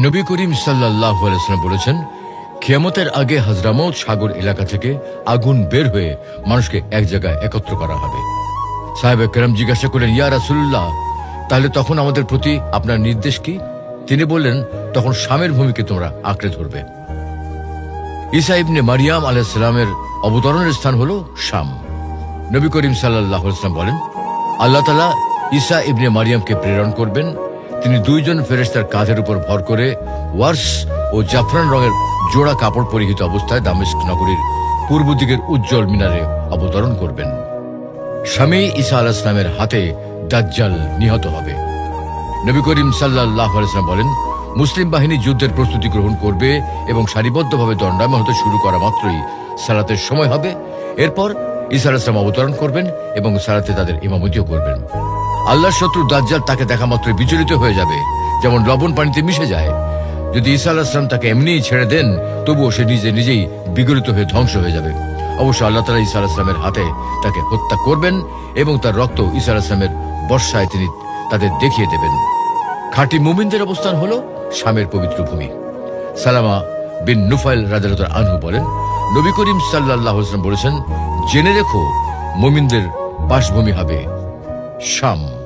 নবী করিম সাল্লাহ বলেছেন খেয়ামতের আগে হাজরামত সাগর এলাকা থেকে আগুন বের হয়ে মানুষকে এক জায়গায় একত্র করা হবে। সাহেব কেরাম জিজ্ঞাসা করলেন, ইয়া রাসুল্লাহ তাহলে তখন আমাদের প্রতি আপনার নির্দেশ কি? তিনি বললেন, তখন স্বামের ভূমিকে তোমরা আঁকড়ে ধরবে। ঈসা ইবনে মারিয়াম আলাইসালামের অবতরণের স্থান হল শাম। নবী করিম সাল্লাহ বলেন, আল্লাহ তালা ঈসা ইবনে মারিয়ামকে প্রেরণ করবেন তিনি দুইজন ফেরেস্তার কাঁধের উপর ভর করে ওয়ার্স ও জাফরান রঙের জোড়া কাপড় পরিহিত অবস্থায় দামেস্ক নগরীর পূর্ব দিকের উজ্জ্বল মিনারে অবতরণ করবেন। স্বামী ঈসা আলাহ ইসলামের হাতে দাজ্জাল নিহত হবে। নবী করিম সাল্লাহ আলাইসলাম বলেন, মুসলিম বাহিনী যুদ্ধের প্রস্তুতি গ্রহণ করবে এবং সারিবদ্ধভাবে দণ্ডায়মান হতে শুরু করা মাত্রই সালাতের সময় হবে। এরপর ঈসা আলাইসলাম অবতরণ করবেন এবং সালাতে তাদের ইমামতিও করবেন। আল্লাহর শত্রু দাজ্জাল তাকে দেখা মাত্রই বিচলিত হয়ে যাবে। যেমন লবণ পানিতে মিশে যায়। যদি ঈসা আলাহিসাম তাকে এমনিই ছেড়ে দেন, তবুও সে নিজে নিজেই বিগলিত হয়ে ধ্বংস হয়ে যাবে। অবশ্য আল্লাহ তালা ঈসা আলাহিসামের হাতে তাকে হত্যা করবেন এবং তার রক্ত ঈসা আলাহিসামের বর্ষায় তিনি তাদের দেখিয়ে দেবেন। খাঁটি মুমিনদের অবস্থান হল শামের পবিত্র ভূমি। সালামা বিন নুফাইল রাজারতার আনহু বলেন, নবী করিম সাল্লাহ বলেছেন, জেনে রেখো, মুমিনদের বাসভূমি হবে শাম।